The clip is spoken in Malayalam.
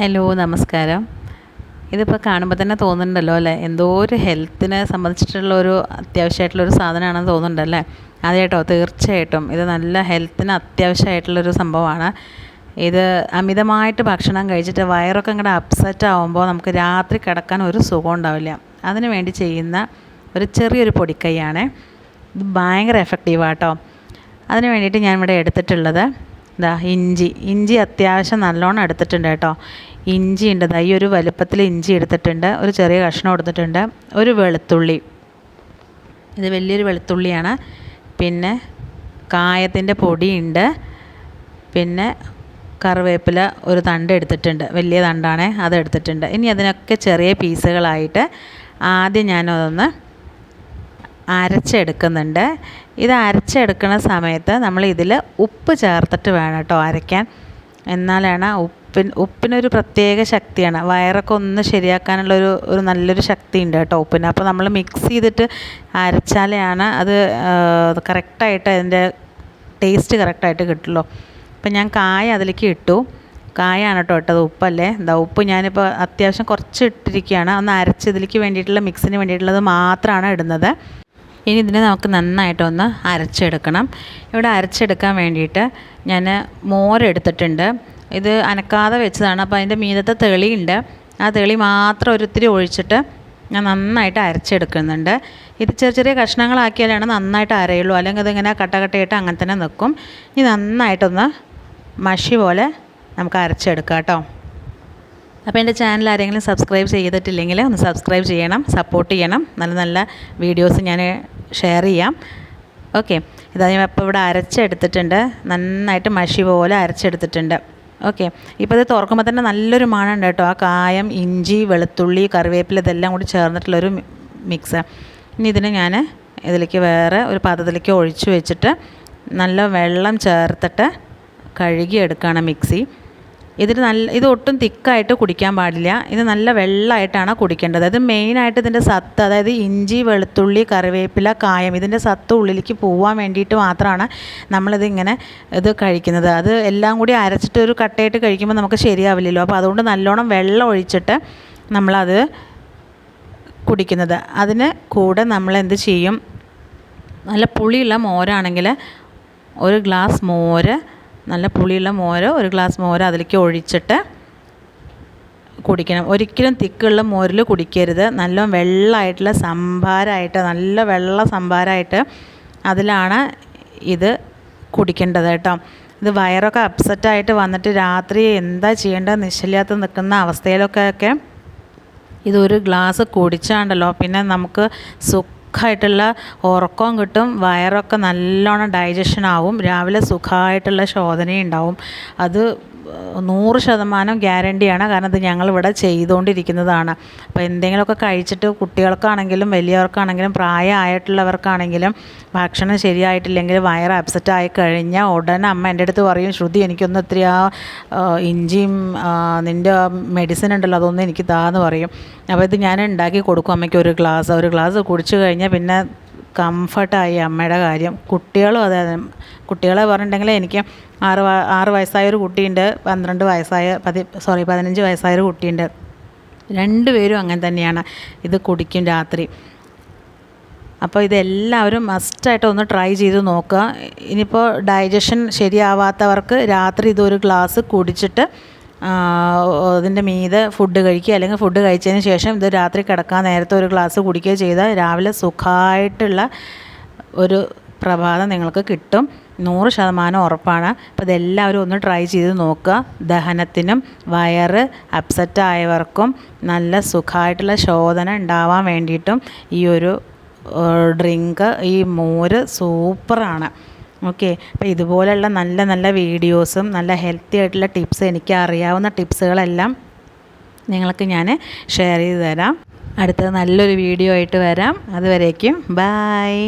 ഹലോ നമസ്കാരം. ഇതിപ്പോൾ കാണുമ്പോൾ തന്നെ തോന്നുന്നുണ്ടല്ലോ അല്ലേ? എന്തോ ഒരു ഹെൽത്തിനെ സംബന്ധിച്ചിട്ടുള്ള ഒരു അത്യാവശ്യമായിട്ടുള്ള ഒരു സാധനമാണെന്ന് തോന്നുന്നുണ്ടല്ലേ? അതെ കേട്ടോ തീർച്ചയായിട്ടും. ഇത് നല്ല ഹെൽത്തിന് അത്യാവശ്യമായിട്ടുള്ളൊരു സംഭവമാണ്. ഇത് അമിതമായിട്ട് ഭക്ഷണം കഴിച്ചിട്ട് വയറൊക്കെ ഇങ്ങോട്ട് അപ്സെറ്റ് ആകുമ്പോൾ നമുക്ക് രാത്രി കിടക്കാൻ ഒരു സുഖം ഉണ്ടാവില്ല. അതിന് വേണ്ടി ചെയ്യുന്ന ഒരു ചെറിയൊരു പൊടിക്കൈയാണ്. ഇത് ഭയങ്കര എഫക്റ്റീവാട്ടോ അതിന് വേണ്ടിയിട്ട് ഞാൻ ഇവിടെ എടുത്തിട്ടുള്ളത് ഇതാ ഇഞ്ചി. ഇഞ്ചി അത്യാവശ്യം നല്ലോണം എടുത്തിട്ടുണ്ട് കേട്ടോ. ഇഞ്ചി ഉണ്ട്. ദാ ഈ ഒരു വലുപ്പത്തിൽ ഇഞ്ചി എടുത്തിട്ടുണ്ട്. ഒരു ചെറിയ കഷ്ണം എടുത്തിട്ടുണ്ട് ഒരു വെളുത്തുള്ളി. ഇത് വലിയൊരു വെളുത്തുള്ളിയാണ്. പിന്നെ കായത്തിന്റെ പൊടിയുണ്ട്. പിന്നെ കറിവേപ്പില ഒരു തണ്ട് എടുത്തിട്ടുണ്ട്. വലിയ തണ്ടാണേ അത് എടുത്തിട്ടുണ്ട്. ഇനി അതിനൊക്കെ ചെറിയ പീസുകളായിട്ട് ആദ്യം ഞാനതൊന്ന് അരച്ചെടുക്കുന്നുണ്ട്. ഇത് അരച്ചെടുക്കുന്ന സമയത്ത് നമ്മൾ ഇതിൽ ഉപ്പ് ചേർത്തിട്ട് വേണം കേട്ടോ അരയ്ക്കാൻ. എന്നാലാണ് ഉപ്പിന് ഉപ്പിനൊരു പ്രത്യേക ശക്തിയാണ്. വയറൊക്കെ ഒന്ന് ശരിയാക്കാനുള്ളൊരു ഒരു നല്ലൊരു ശക്തി ഉണ്ട് കേട്ടോ ഉപ്പിന്. അപ്പോൾ നമ്മൾ മിക്സ് ചെയ്തിട്ട് അരച്ചാലാണ് അത് കറക്റ്റായിട്ട് അതിന്റെ ടേസ്റ്റ് കറക്റ്റായിട്ട് കിട്ടുള്ളൂ. അപ്പം ഞാൻ കായ അതിലേക്ക് ഇട്ടു. കായാണ് കേട്ടോ ഇട്ടത് ഉപ്പല്ലേ? എന്താ ഉപ്പ് ഞാനിപ്പോൾ അത്യാവശ്യം കുറച്ച് ഇട്ടിരിക്കുകയാണ്. ഒന്ന് അരച്ച് ഇതിലേക്ക് വേണ്ടിയിട്ടുള്ള മിക്സിന് വേണ്ടിയിട്ടുള്ളത് മാത്രമാണ് ഇടുന്നത്. ഇനി ഇതിനെ നമുക്ക് നന്നായിട്ടൊന്ന് അരച്ചെടുക്കണം. ഇവിടെ അരച്ചെടുക്കാൻ വേണ്ടിയിട്ട് ഞാൻ മോരെടുത്തിട്ടുണ്ട് ഇത് അനക്കാതെ വെച്ചതാണ്. അപ്പോൾ അതിന്റെ മീതത്തെ തെളിയുണ്ട്. ആ തെളി മാത്രം ഒരിത്തിരി ഒഴിച്ചിട്ട് ഞാൻ നന്നായിട്ട് അരച്ചെടുക്കുന്നുണ്ട്. ഇത് ചെറിയ ചെറിയ കഷ്ണങ്ങളാക്കിയാലാണ് നന്നായിട്ട് അരയുള്ളൂ. അല്ലെങ്കിൽ അതിങ്ങനെ കട്ടകട്ടയിട്ട് അങ്ങനെ തന്നെ നിൽക്കും. ഇനി നന്നായിട്ടൊന്ന് മഷി പോലെ നമുക്ക് അരച്ചെടുക്കാം കേട്ടോ. അപ്പോൾ എന്റെ ചാനൽ ആരെങ്കിലും സബ്സ്ക്രൈബ് ചെയ്തിട്ടില്ലെങ്കിൽ ഒന്ന് സബ്സ്ക്രൈബ് ചെയ്യണം സപ്പോർട്ട് ചെയ്യണം. നല്ല നല്ല വീഡിയോസ് ഞാൻ ഷെയർ ചെയ്യാം. ഓക്കെ ഇതാ ഞാൻ ഇപ്പോൾ ഇവിടെ അരച്ചെടുത്തിട്ടുണ്ട്. നന്നായിട്ട് മഷി പോലെ അരച്ചെടുത്തിട്ടുണ്ട്. ഓക്കെ ഇപ്പോൾ ഇത് തുറക്കുമ്പോൾ തന്നെ നല്ലൊരു മണമുണ്ട് കേട്ടോ. ആ കായം ഇഞ്ചി വെളുത്തുള്ളി കറിവേപ്പില ഇതെല്ലാം കൂടി ചേർന്നിട്ടുള്ളൊരു മിക്സ് ഇനി ഇതിനെ ഞാൻ ഇതിലേക്ക് വേറെ ഒരു പാത്രത്തിലേക്ക് ഒഴിച്ചു വെച്ചിട്ട് നല്ല വെള്ളം ചേർത്തിട്ട് കഴുകിയെടുക്കുകയാണ് മിക്സി ഇതിൽ നല്ല ഇത് ഒട്ടും തിക്കായിട്ട് കുടിക്കാൻ പാടില്ല. ഇത് നല്ല വെള്ളമായിട്ടാണ് കുടിക്കേണ്ടത്. അത് മെയിനായിട്ട് ഇതിന്റെ സത്ത് അതായത് ഇഞ്ചി വെളുത്തുള്ളി കറിവേപ്പില കായം ഇതിന്റെ സത്ത് ഉള്ളിലേക്ക് പോകാൻ വേണ്ടിയിട്ട് മാത്രമാണ് നമ്മളിത് ഇങ്ങനെ ഇത് കഴിക്കുന്നത്. അത് എല്ലാം കൂടി അരച്ചിട്ട് ഒരു കട്ടയായിട്ട് കഴിക്കുമ്പോൾ നമുക്ക് ശരിയാവില്ലല്ലോ. അപ്പോൾ അതുകൊണ്ട് നല്ലോണം വെള്ളം ഒഴിച്ചിട്ട് നമ്മളത് കുടിക്കുന്നത്. അതിന് കൂടെ നമ്മൾ എന്ത് ചെയ്യും? നല്ല പുളിയുള്ള മോരാണെങ്കിൽ ഒരു ഗ്ലാസ് മോര് നല്ല പുളിയുള്ള മോര് ഒരു ഗ്ലാസ് മോര് അതിലേക്ക് ഒഴിച്ചിട്ട് കുടിക്കണം. ഒരിക്കലും തിക്കുള്ള മോരിൽ കുടിക്കരുത്. നല്ല വെള്ളമായിട്ടുള്ള സംഭാരമായിട്ട് നല്ല വെള്ള സംഭാരമായിട്ട് അതിലാണ് ഇത് കുടിക്കേണ്ടത് കേട്ടോ. ഇത് വയറൊക്കെ അപ്സെറ്റായിട്ട് വന്നിട്ട് രാത്രി എന്താ ചെയ്യേണ്ടത്? നിശ്ചലാത്ത നിൽക്കുന്ന അവസ്ഥയിലൊക്കെ ഇതൊരു ഗ്ലാസ് കുടിച്ചാണ്ടല്ലോ. പിന്നെ നമുക്ക് സുഖമായിട്ടുള്ള ഉറക്കവും കിട്ടും വയറൊക്കെ നല്ലോണം ഡൈജഷൻ ആവും രാവിലെ സുഖമായിട്ടുള്ള ശോധനയും ഉണ്ടാവും അത് നൂറ് ശതമാനം ഗ്യാരണ്ടിയാണ്. കാരണം ഇത് ഞങ്ങളിവിടെ ചെയ്തുകൊണ്ടിരിക്കുന്നതാണ്. അപ്പോൾ എന്തെങ്കിലുമൊക്കെ കഴിച്ചിട്ട് കുട്ടികൾക്കാണെങ്കിലും വലിയവർക്കാണെങ്കിലും പ്രായമായിട്ടുള്ളവർക്കാണെങ്കിലും ഭക്ഷണം ശരിയായിട്ടില്ലെങ്കിൽ വയർ അപ്സെറ്റ് ആയി കഴിഞ്ഞാൽ ഉടനെ അമ്മ എന്റെ അടുത്ത് പറയും ശ്രുതി എനിക്കൊന്ന് ഇത്തിരി ആ ഇഞ്ചിയും നിന്റെ മെഡിസിൻ ഉണ്ടല്ലോ അതൊന്നും എനിക്ക് താന്ന് പറയും. അപ്പോൾ ഇത് ഞാൻ ഉണ്ടാക്കി കൊടുക്കും അമ്മയ്ക്ക് ഒരു ഗ്ലാസ്. ഒരു ഗ്ലാസ് കുടിച്ചു കഴിഞ്ഞാൽ പിന്നെ കംഫർട്ടായി അമ്മയുടെ കാര്യം. കുട്ടികളും അതെ കുട്ടികളെ പറഞ്ഞിട്ടുണ്ടെങ്കിൽ എനിക്ക് ആറ് ആറ് വയസ്സായൊരു കുട്ടിയുണ്ട് പന്ത്രണ്ട് വയസ്സായ പതി സോറി പതിനഞ്ച് വയസ്സായൊരു കുട്ടിയുണ്ട്. രണ്ടുപേരും അങ്ങനെ തന്നെയാണ്. ഇത് കുടിക്കും രാത്രി. അപ്പോൾ ഇതെല്ലാവരും മസ്റ്റായിട്ട് ഒന്ന് ട്രൈ ചെയ്ത് നോക്കുക. ഇനിയിപ്പോൾ ഡൈജഷൻ ശരിയാവാത്തവർക്ക് രാത്രി ഇതൊരു ഗ്ലാസ് കുടിച്ചിട്ട് ഇതിന്റെ മീതെ ഫുഡ് കഴിക്കുക. അല്ലെങ്കിൽ ഫുഡ് കഴിച്ചതിന് ശേഷം ഇത് രാത്രി കിടക്കാൻ നേരത്തെ ഒരു ഗ്ലാസ് കുടിക്കുക ചെയ്താൽ രാവിലെ സുഖമായിട്ടുള്ള ഒരു പ്രഭാതം നിങ്ങൾക്ക് കിട്ടും. നൂറ് ശതമാനം ഉറപ്പാണ്. അപ്പോൾ ഇതെല്ലാവരും ഒന്ന് ട്രൈ ചെയ്ത് നോക്കുക. ദഹനത്തിനും വയറ് അപ്സെറ്റ് ആയവർക്കും നല്ല സുഖമായിട്ടുള്ള ശോധന ഉണ്ടാവാൻ വേണ്ടിയിട്ടും ഈ ഒരു ഡ്രിങ്ക് ഈ മോര് സൂപ്പറാണ് ഓക്കെ അപ്പോൾ ഇതുപോലെയുള്ള നല്ല നല്ല വീഡിയോസും നല്ല ഹെൽത്തി ആയിട്ടുള്ള ടിപ്സ് എനിക്ക് അറിയാവുന്ന ടിപ്സുകളെല്ലാം നിങ്ങൾക്ക് ഞാൻ ഷെയർ ചെയ്ത് തരാം. അടുത്തത് നല്ലൊരു വീഡിയോ ആയിട്ട് വരാം. അതുവരേക്കും ബായ്